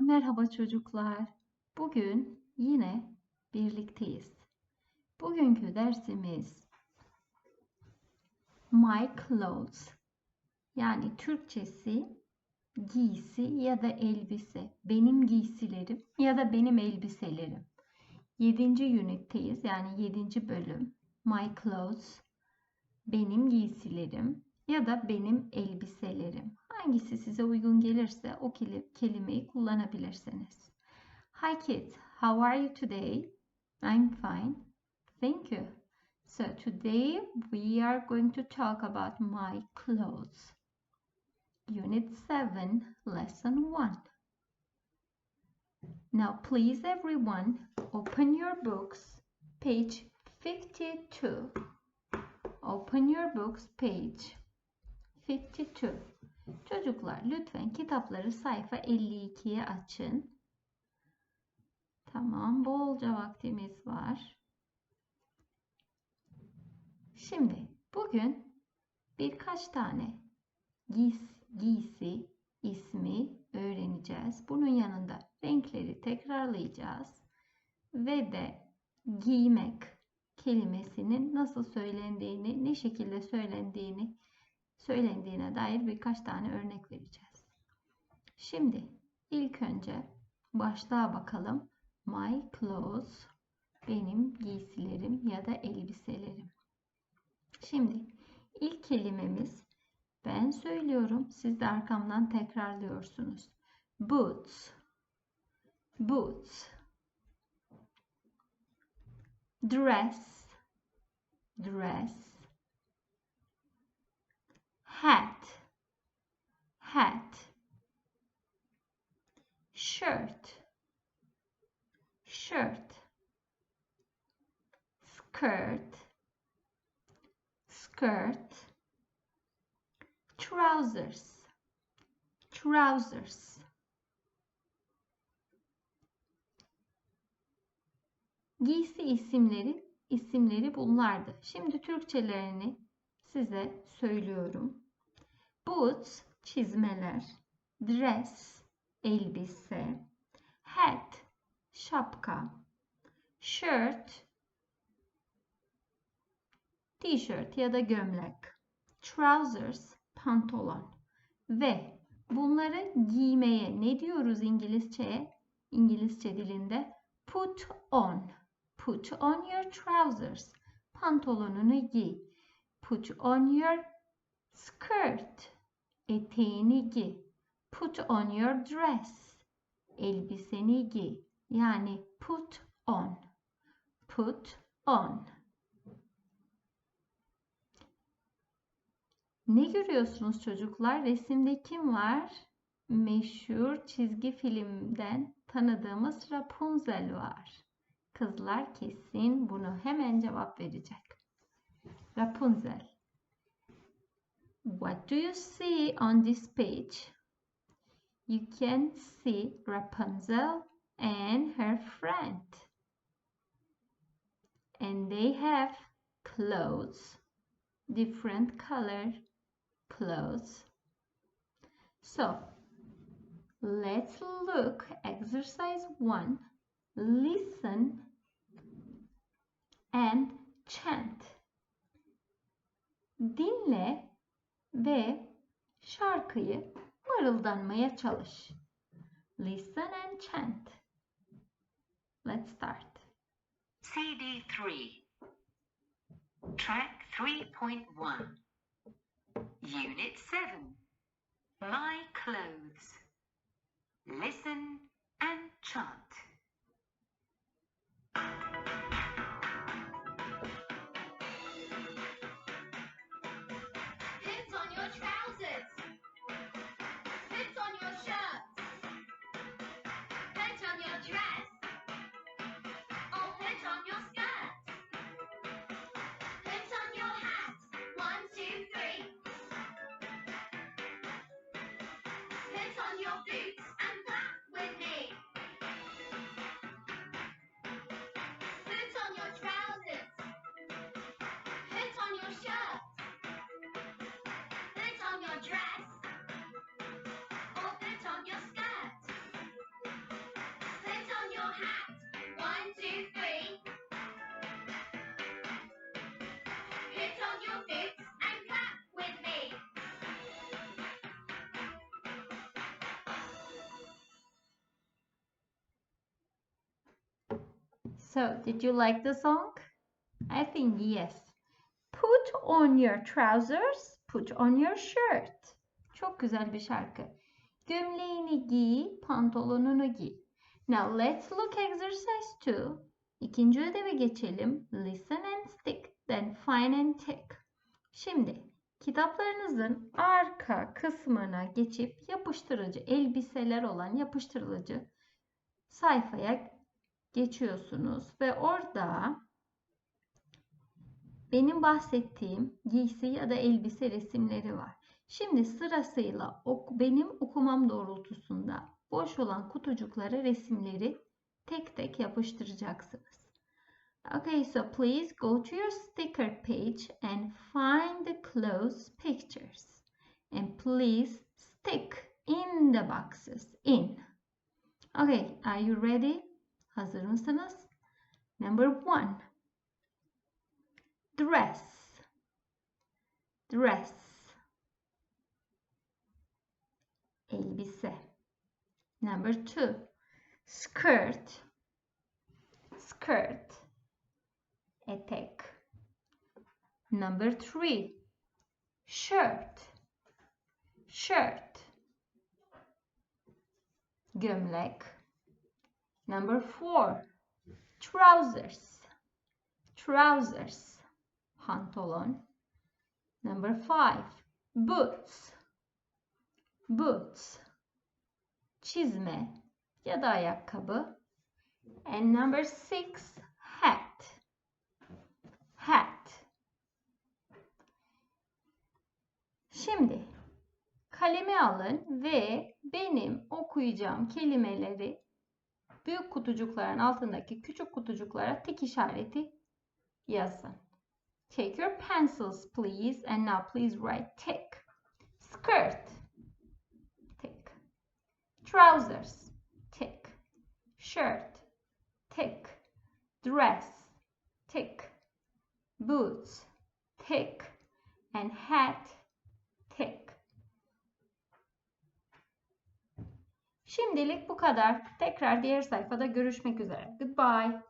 Merhaba çocuklar. Bugün yine birlikteyiz. Bugünkü dersimiz My Clothes. Yani Türkçesi giysi ya da elbise. Benim giysilerim ya da benim elbiselerim. 7. unitteyiz yani 7. bölüm. My Clothes. Benim giysilerim ya da benim elbiselerim. Hangisi size uygun gelirse o kelimeyi kullanabilirsiniz. Hi kids, how are you today? I'm fine. Thank you. So today we are going to talk about my clothes. Unit 7, Lesson 1. Now please everyone open your books, page 52. Open your books, page 52. Çocuklar lütfen kitapları sayfa 52'ye açın. Tamam, bolca vaktimiz var. Şimdi bugün birkaç tane giys, giysi ismi öğreneceğiz. Bunun yanında renkleri tekrarlayacağız. Ve de giymek kelimesinin nasıl söylendiğini, ne şekilde söylendiğini söylendiğine dair birkaç tane örnek vereceğiz. Şimdi ilk önce başlığa bakalım. My clothes benim giysilerim ya da elbiselerim. Şimdi ilk kelimemiz ben söylüyorum siz de arkamdan tekrarlıyorsunuz. Boots boots dress dress hat. Hat. Shirt. Shirt. Skirt. Skirt. Trousers. Trousers. Giysi isimleri isimleri bunlardı. Şimdi Türkçelerini size söylüyorum. Boots çizmeler, dress elbise, hat şapka, shirt t-shirt ya da gömlek, trousers pantolon ve bunları giymeye ne diyoruz İngilizceye? İngilizce dilinde put on. Put on your trousers. Pantolonunu giy. Put on your skirt eteğini giy. Put on your dress. Elbiseni giy. Yani put on. Put on. Ne görüyorsunuz çocuklar? Resimde kim var? Meşhur çizgi filmden tanıdığımız Rapunzel var. Kızlar kesin bunu hemen cevap verecek. Rapunzel. What do you see on this page? You can see Rapunzel and her friend. And they have clothes, different color clothes. So, let's look exercise 1. Listen and chant. Dinle ve şarkıyı mırıldanmaya çalış. Listen and chant. Let's start. CD3 Track 3.1 Unit 7 My Clothes Listen and chant. That's. So, did you like the song? I think yes. Put on your trousers, put on your shirt. Çok güzel bir şarkı. Gömleğini giy, pantolonunu giy. Now let's look exercise 2. İkinci ödeve geçelim. Listen and stick, then find and tick. Şimdi kitaplarınızın arka kısmına geçip yapıştırıcı elbiseler olan yapıştırıcı sayfaya geçiyorsunuz ve orada benim bahsettiğim giysi ya da elbise resimleri var. Şimdi sırasıyla ok benim okumam doğrultusunda boş olan kutucuklara resimleri tek tek yapıştıracaksınız. Okay, so please go to your sticker page and find the close pictures. And please stick in the boxes in. Okay, are you ready? Hazır mısınız? Number one. Dress. Dress. Elbise. Number two. Skirt. Skirt. Etek. Number three. Shirt. Shirt. Gömlek. Number four, trousers. Trousers. Pantolon. Number five, boots. Boots. Çizme ya da ayakkabı. And number six, hat. Hat. Şimdi kalemi alın ve benim okuyacağım kelimeleri büyük kutucukların altındaki küçük kutucuklara tik işareti yazın. Take your pencils please and now please write tick. Skirt. Trousers. Tick. Shirt. Tick. Dress. Tick. Boots. Tick. And hat. Tick. Şimdilik bu kadar. Tekrar diğer sayfada görüşmek üzere. Goodbye.